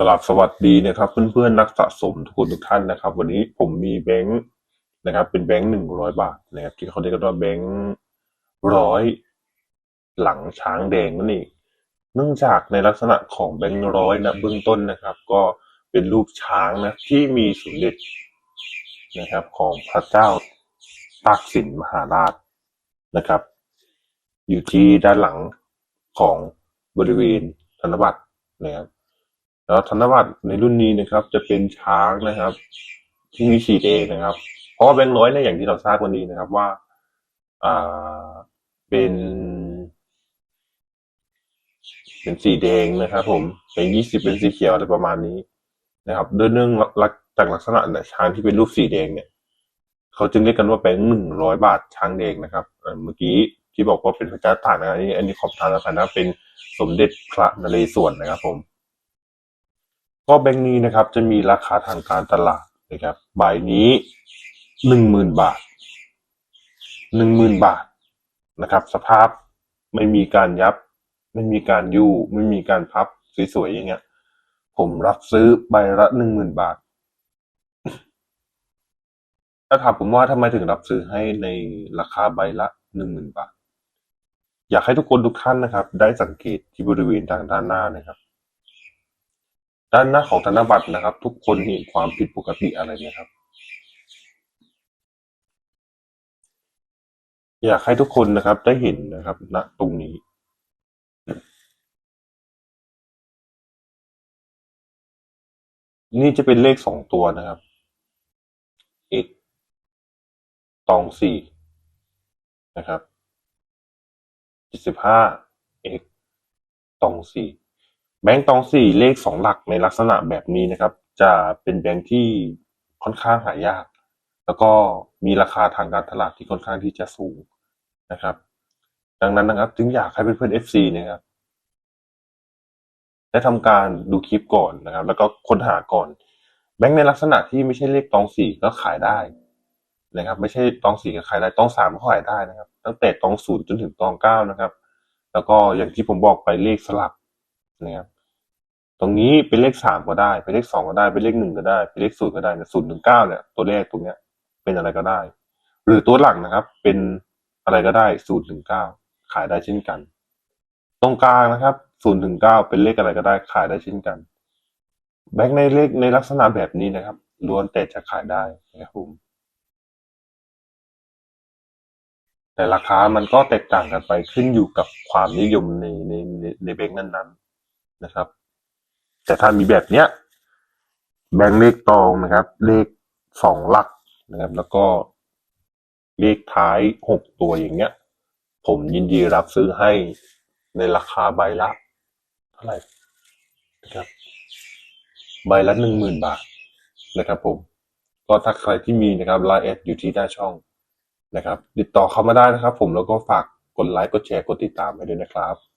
กราบสวัสดีนะครับเพื่อนๆนักสะสมทุกคนทุกท่านนะครับ วันนี้ผมมีแบงค์นะครับ เป็นแบงค์หนึ่งร้อยบาทนะครับที่เขาเรียกกันว่าแบงค์ร้อยหลังช้างแดงนั่นเองเนื่องจากในลักษณะของแบงค์ร้อยนะเบื้องต้นนะครับ ก็เป็นรูปช้างนะที่มีสมเด็จนะครับ ของพระเจ้าตากสินมหาราชนะครับ อยู่ที่ด้านหลังของบริเวณธนบัตรนะครับ แล้วธนบัตรในรุ่นนี้นะครับ จะเป็นช้างนะครับ ที่มีสีแดงนะครับ เพราะแบงค์ร้อยเนี่ยอย่างที่เราทราบกันดีนะครับว่าอ่าเป็น เป็นสีแดงนะครับ ผมเป็นยี่สิบเป็นสีเขียวอะไรประมาณนี้นะครับโดยเนื่องลักจากลักษณะเนี่ยช้างที่เป็นรูปสีแดงเนี่ยเขาจึงเรียกกันว่าเป็นหนึ่งร้อยบาทช้างแดงนะครับเมื่อกี้ที่บอกว่าเป็นพระเจ้าตากนะอันนี้อันนี้ขอบทานแล้วกันนะเป็นสมเด็จพระนเรศวรนะครับ ผม ก็แบงค์นี้นะครับจะมีราคาทางการตลาดนะครับใบนี้หนึ่งหมื่นบาทหนึ่งหมื่นบาทนะครับ สภาพไม่มีการยับ ไม่มีการยู่ไม่มีการพับสวยๆอย่างเงี้ย ผมรับซื้อใบละหนึ่งหมื่นบาทถ้าถามผมว่าทำไมถึงรับซื้อให้ในราคาใบละหนึ่งหมื่นบาท อยากให้ทุกคนทุกท่านนะครับ ได้สังเกตที่บริเวณทางด้านหน้านะครับ ด้านหน้าของธนบัตรนะครับ ทุกคนเห็นความผิดปกติอะไรไหมครับ อยากให้ทุกคนนะครับได้เห็นนะครับณตรงนี้นี่จะเป็นเลขสองตัวนะครับ x ตองสี่นะครับเจ็ดสิบห้า x ตองสี่ แบงก์ตองสี่เลขสองหลักในลักษณะแบบนี้นะครับ จะเป็นแบงก์ที่ค่อนข้างหายาก แล้วก็มีราคาทางการตลาดที่ค่อนข้างที่จะสูงนะครับ ดังนั้นนะครับจึงอยากให้เพื่อนๆ FC นะครับได้ทำการดูคลิปก่อนนะครับ แล้วก็ค้นหาก่อน แบงค์ในลักษณะที่ไม่ใช่เลขตองสี่ก็ขายได้นะครับ ไม่ใช่ตองสี่ก็ขายได้ตองสามก็ขายได้นะครับ ตั้งแต่ตองศูนย์จนถึงตองเก้านะครับ แล้วก็อย่างที่ผมบอกไปเลขสลับ นะครับ ตรงนี้เป็นเลขสามก็ได้ เป็นเลขสองก็ได้ เป็นเลขหนึ่งก็ได้ เป็นเลขศูนย์ก็ได้ศูนย์ถึงเก้าเนี่ย ตัวเลขตรงเนี้ย เป็นอะไรก็ได้ หรือตัวหลังนะครับ เป็นอะไรก็ได้ศูนย์ถึงเก้าขายได้เช่นกัน ตรงกลางนะครับศูนย์ถึงเก้าเป็นเลขอะไรก็ได้ ขายได้เช่นกัน แบงค์ในเลขในลักษณะแบบนี้นะครับล้วนแต่จะขายได้นะครับผมแต่ราคามันก็แตกต่างกันไปขึ้นอยู่กับความนิยมในในในในแบงค์นั้นๆ นะครับ แต่ถ้ามีแบบเนี้ยแบงค์เลขตองนะครับ เลขสองหลักนะครับ แล้วก็เลขท้ายหกตัวอย่างเงี้ย ผมยินดีรับซื้อให้ในราคาใบละเท่าไหร่นะครับ ใบละหนึ่งหมื่นบาทนะครับผมก็ถ้าใครที่มีนะครับไลน์แอดอยู่ที่หน้าช่องนะครับ ติดต่อเข้ามาได้นะครับ ผมแล้วก็ฝากกดไลค์กดแชร์กดติดตามให้ด้วยนะครับ